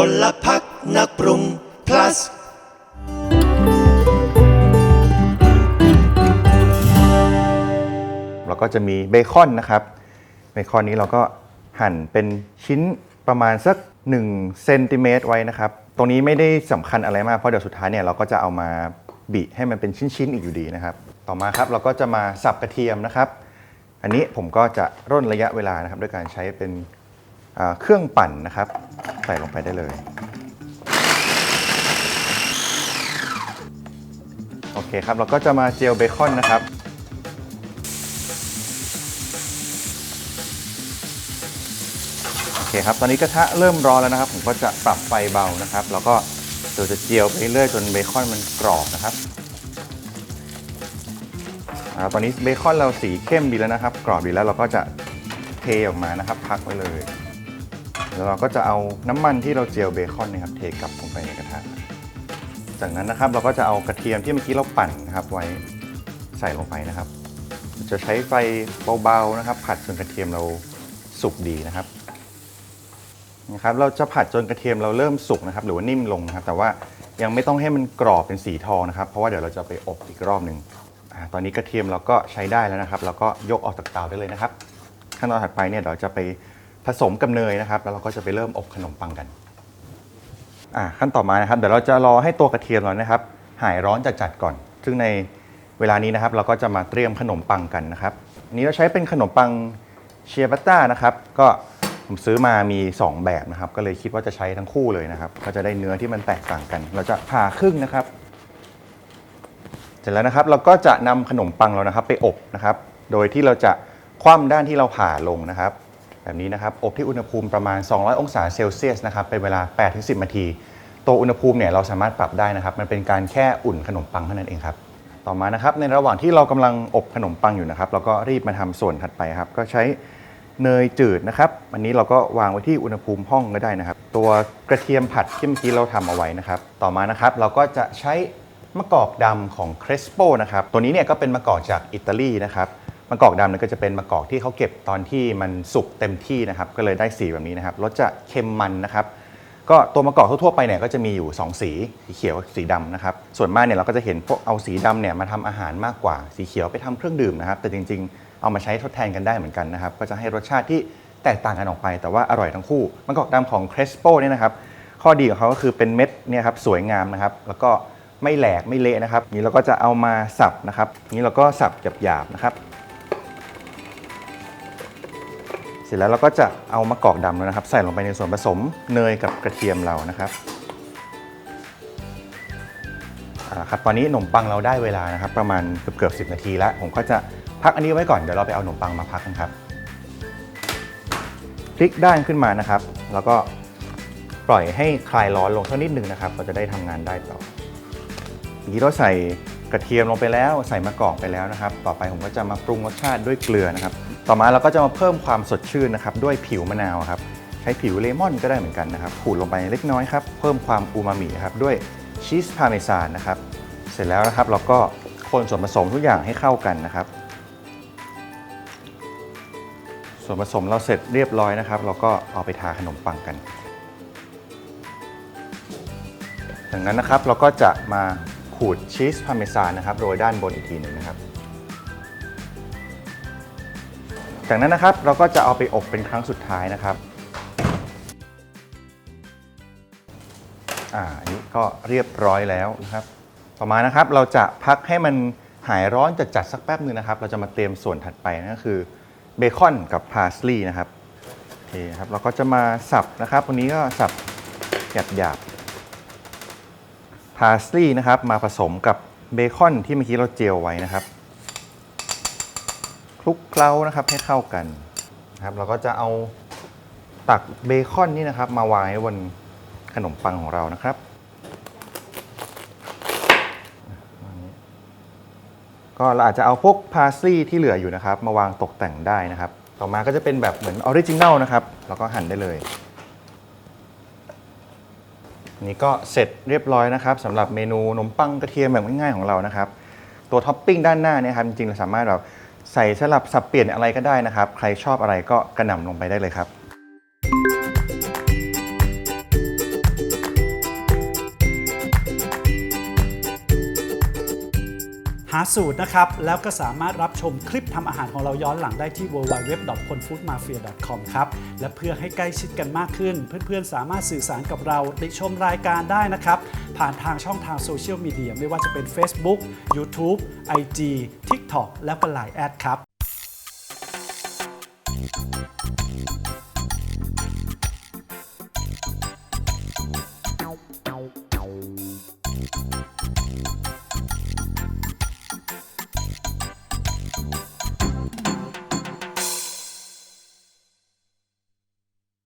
พลพักนักปรุง plus แล้วก็จะมีเบคอนนะครับ เบคอนนี้เราก็หั่นเป็นชิ้นประมาณสัก1เซนติเมตรไว้นะครับ ตรงนี้ไม่ได้สำคัญอะไรมาก เพราะเดี๋ยวสุดท้ายเนี่ยเราก็จะเอามาบิให้มันเป็นชิ้นๆอีกอยู่ดีนะครับ ต่อมาครับเราก็จะมาสับกระเทียมนะครับ อันนี้ผมก็จะร่นระยะเวลานะครับ ด้วยการใช้เป็น เครื่องปั่นนะครับ ใส่ลงไปได้เลย โอเคครับ เราก็จะมาเจียวเบคอนนะครับโอเคครับ ตอนนี้กระทะเริ่มร้อนแล้วนะครับ ผมก็จะปรับไฟเบานะครับ แล้วก็เดี๋ยวจะเจียวไปเรื่อยจนเบคอนมันกรอบนะครับอตอนนี้เบคอนเราสีเข้มดีแล้วนะครับ กรอบดีแล้วเราก็จะเทออกมานะครับ พักไว้เลย แล้วเราก็จะเอาน้ำมันที่เราเจียวเบคอนนะครับเทกลับลงไปในกระทะ จากนั้นนะครับเราก็จะเอากระเทียมที่เมื่อกี้เราปั่นนะครับไว้ใส่ลงไปนะครับ จะใช้ไฟเบาๆนะครับ ผัดจนกระเทียมเราสุกดีนะครับนะครับเราจะผัดจนกระเทียมเราเริ่มสุกนะครับ หรือว่านิ่มลงนะครับ แต่ว่ายังไม่ต้องให้มันกรอบเป็นสีทองนะครับ เพราะว่าเดี๋ยวเราจะไปอบอีกรอบหนึ่งอาตอนนี้กระเทียมเราก็ใช้ได้แล้วนะครับ เราก็ยกออกจากเตาได้เลยนะครับ ขั้นตอนถัดไปเนี่ยเดี๋ยวจะไป ผสมกับเนยนะครับ แล้วเราก็จะไปเริ่มอบขนมปังกันอ่าขั้นต่อมานะครับ เดี๋ยวเราจะรอให้ตัวกระเทียมเรานะครับ หายร้อนจัดๆก่อน ซึ่งในเวลานี้นะครับ เราก็จะมาเตรียมขนมปังกันนะครับอันนี้เราใช้เป็นขนมปังเชียบัตต้านะครับ ก็ผมซื้อมามี 2 แบบนะครับ ก็เลยคิดว่าจะใช้ทั้งคู่เลยนะครับ ก็จะได้เนื้อที่มันแตกต่างกัน เราจะผ่าครึ่งนะครับ เสร็จแล้วนะครับ เราก็จะนำขนมปังเรานะครับ ไปอบนะครับ โดยที่เราจะคว่ำด้านที่เราผ่าลงนะครับ แบบนี้นะครับอบที่อุณหภูมิประมาณ 200 องศาเซลเซียสนะครับเป็นเวลา 8-10 นาที ตัวอุณหภูมิเนี่ยเราสามารถปรับได้นะครับ มันเป็นการแค่อุ่นขนมปังเท่านั้นเองครับต่อมานะครับในระหว่างที่เรากำลังอบขนมปังอยู่นะครับ เราก็รีบมาทำส่วนถัดไปครับ ก็ใช้เนยจืดนะครับอันนี้เราก็วางไว้ที่อุณหภูมิห้องก็ได้นะครับ ตัวกระเทียมผัดที่เมื่อกี้เราทำเอาไว้นะครับ ต่อมานะครับเราก็จะใช้มะกอกดำของ Crespo นะครับตัวนี้เนี่ยก็เป็นมะกอกจากอิตาลีนะครับ มะกอกดำเนี่ยก็จะเป็นมะกอกที่เขาเก็บตอนที่มันสุกเต็มที่นะครับ ก็เลยได้สีแบบนี้นะครับรสจะเค็มมันนะครับ ก็ตัวมะกอกทั่วๆไปเนี่ยก็จะมีอยู่ 2 สีสีเขียวกับสีดำนะครับ ส่วนมากเนี่ยเราก็จะเห็นพวกเอาสีดำเนี่ยมาทำอาหารมากกว่าสีเขียวไปทำเครื่องดื่มนะครับ แต่จริงๆ เอามาใช้ทดแทนกันได้เหมือนกันนะครับ ก็จะให้รสชาติที่แตกต่างกันออกไป แต่ว่าอร่อยทั้งคู่มะกอกดำของ Crespo เนี่ยนะครับข้อดีของเขาก็คือเป็นเม็ดเนี่ยครับสวยงามนะครับ แล้วก็ไม่แหลกไม่เละนะครับนี้เราก็จะเอามาสับนะครับนี้เราก็สับหยาบๆนะครับ เสร็จแล้วเราก็จะเอามะกอกดำแล้วนะครับ ใส่ลงไปในส่วนผสมเนยกับกระเทียมเรานะครับครับตอนนี้ขนมปังเราได้เวลานะครับ ประมาณเกือบเกือบสินาทีแล้ว ผมก็จะพักอันนี้ไว้ก่อนเดี๋ยวเราไปเอาขนมปังมาพักกันครับพลิกด้านขึ้นมานะครับ แล้วก็ปล่อยให้คลายร้อนลงสักนิดหนึ่งนะครับ เราจะได้ทำงานได้ต่อเมื่อกี้เราใส่ กระเทียมลงไปแล้วใส่มะกอกไปแล้วนะครับ ต่อไปผมก็จะมาปรุงรสชาติด้วยเกลือนะครับ ต่อมาเราก็จะมาเพิ่มความสดชื่นนะครับด้วยผิวมะนาวครับใช้ผิวเลมอนก็ได้เหมือนกันนะครับขูดลงไปเล็กน้อยครับเพิ่มความอูมามิครับด้วยชีสพาเมซานนะครับเสร็จแล้วนะครับเราก็คนส่วนผสมทุกอย่างให้เข้ากันนะครับ ส่วนผสมเราเสร็จเรียบร้อยนะครับ เราก็เอาไปทาขนมปังกันจากนั้นนะครับเราก็จะมา ขูดชีสพาเมซานนะครับโรยด้านบนอีกทีหนึ่งนะครับ จากนั้นนะครับเราก็จะเอาไปอบเป็นครั้งสุดท้ายนะครับอ่าอันนี้ก็เรียบร้อยแล้วนะครับ ต่อมานะครับเราจะพักให้มันหายร้อนจัดจัดสักแป๊บหนึงนะครับ เราจะมาเตรียมส่วนถัดไปนั่นก็คือเบคอนกับพาสลีย์นะครับโอเคครับเราก็จะมาสับนะครับวันนี้ก็สับหยาบ พาสลีย์นะครับมาผสมกับเบคอนที่เมื่อกี้เราเจียวไว้นะครับคลุกเคล้านะครับให้เข้ากันนะครับเราก็จะเอาตักเบคอนนี่นะครับ มาวางไว้บนขนมปังของเรานะครับก็เราอาจจะเอาพวกพาสลีย์ที่เหลืออยู่นะครับ มาวางตกแต่งได้นะครับ ต่อมาก็จะเป็นแบบเหมือนออริจินัลนะครับ แล้วก็หั่นได้เลย นี่ก็เสร็จเรียบร้อยนะครับสำหรับเมนูขนมปังกระเทียมแบบง่ายๆของเรานะครับ ตัวท็อปปิ้งด้านหน้าเนี่ยครับจริงๆเราสามารถแบบใส่สลับสับเปลี่ยนอะไรก็ได้นะครับ ใครชอบอะไรก็กระหน่ำลงไปได้เลยครับาสูตรนะครับ แล้วก็สามารถรับชมคลิปทำอาหารของเราย้อนหลังได้ที่ www.ponfoodmafia.com ครับ และเพื่อให้ใกล้ชิดกันมากขึ้น เพื่อนๆ สามารถสื่อสารกับเราติชมรายการได้นะครับ ผ่านทางช่องทางโซเชียลมีเดียไม่ว่าจะเป็น Facebook YouTube IG TikTok และก็ Line แอดครับ